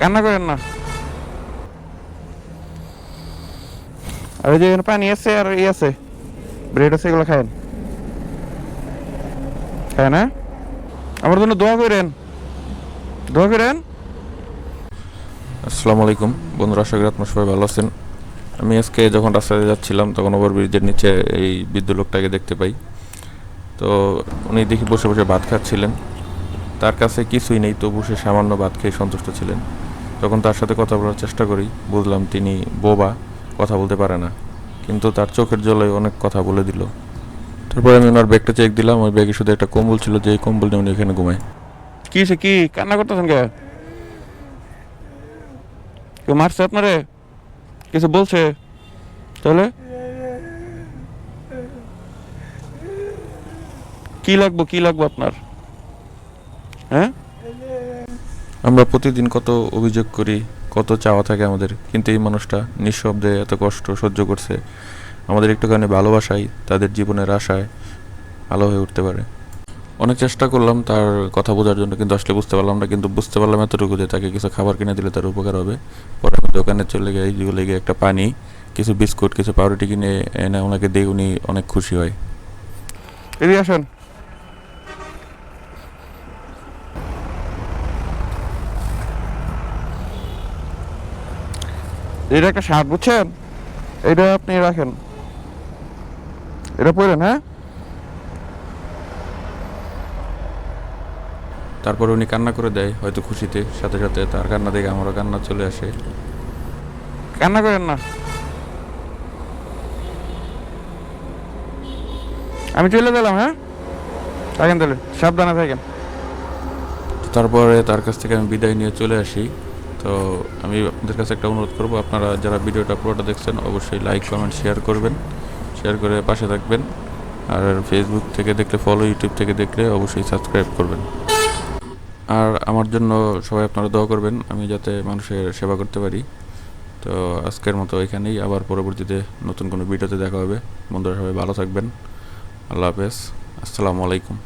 কান্না করেন না। আর ওই যে পানি আছে আর ই আছে। ব্রেড আছে, এগুলো খায়েন। খায় না আমার জন্য দোয়া করেন। দোয়া করেন। আসসালামু আলাইকুম। বন্ধুরা, আশা করি আপনার সবাই ভালো আছেন। আমি আজকে যখন রাস্তায় যাচ্ছিলাম, তখন ওভার ব্রিজের নিচে এই বৃদ্ধ লোকটাকে দেখতে পাই। তো উনি দেখি বসে বসে ভাত খাচ্ছিলেন। তার কাছে কিছুই নেই, তবু সে সামান্য ভাত খেয়ে সন্তুষ্ট ছিলেন। তখন তার সাথে কথা বলার চেষ্টা করি। বুঝলাম তিনি বোবা, কথা বলতে পারে না। কিন্তু তার চোখের জলে অনেক কথা বলে দিল। তারপরে আমি ওনার ব্যাগটা চেক দিলাম। ওই ব্যাগে শুধু একটা কম্বল ছিল যে কম্বল নিয়ে উনি এখানে ঘুমায়। কি সে কি কান্না করতেছেন কে কেউ মারছে আপনারে? কিছু বলছে? তাহলে? কি লাগবো কি লাগবো আপনার? হ্যাঁ? আমরা প্রতিদিন কত অভিযোগ করি, কত চাওয়া থাকে আমাদের, কিন্তু এই মানুষটা নিঃশব্দে এত কষ্ট সহ্য করছে। আমাদের একটুখানি ভালোবাসাই তাদের জীবনের আশায় ভালো হয়ে উঠতে পারে। অনেক চেষ্টা করলাম তার কথা বোঝার জন্য, কিন্তু আসলে বুঝতে পারলাম না, কিন্তু বুঝতে পারলাম এতটুকু যে তাকে কিছু খাবার কিনে দিলে তার উপকার হবে। পরে আমি দোকানে চলে গিয়ে যেগুলো গিয়ে একটা পানি, কিছু বিস্কুট, কিছু পাউরুটি কিনে এনে ওনাকে দিয়ে উনি অনেক খুশি হয়। এদিকে আসেন। এটা একটা শার্ট বুঝছেন? এটা আপনি রাখেন। এটা পরেন হ্যাঁ? তারপরে উনি কান্না করে দেয় হয়তো খুশিতে সাথে সাথে তার কান্না দেখে আমারও কান্না চলে আসে। কান্না করেন না। আমি চলে গেলাম হ্যাঁ? থাকেন তাহলে সাবধানে থাকেন। তারপরে তার কাছ থেকে আমি বিদায় নিয়ে চলে আসি। তো আমি আপনাদের কাছে একটা অনুরোধ করব, আপনারা যারা ভিডিওটা পুরোটা দেখছেন অবশ্যই লাইক কমেন্ট শেয়ার করবেন। শেয়ার করে পাশে থাকবেন। আর ফেসবুক থেকে দেখলে ফলো ইউটিউব থেকে দেখলে অবশ্যই সাবস্ক্রাইব করবেন। আর আমার জন্য সবাই আপনারা দোয়া করবেন, আমি যাতে মানুষের সেবা করতে পারি। তো আজকের মতো এখানেই, আবার পরবর্তীতে নতুন কোনো ভিডিওতে দেখা হবে। বন্ধুরা, সবাই ভালো থাকবেন। আল্লাহ হাফেজ। আসসালামু আলাইকুম।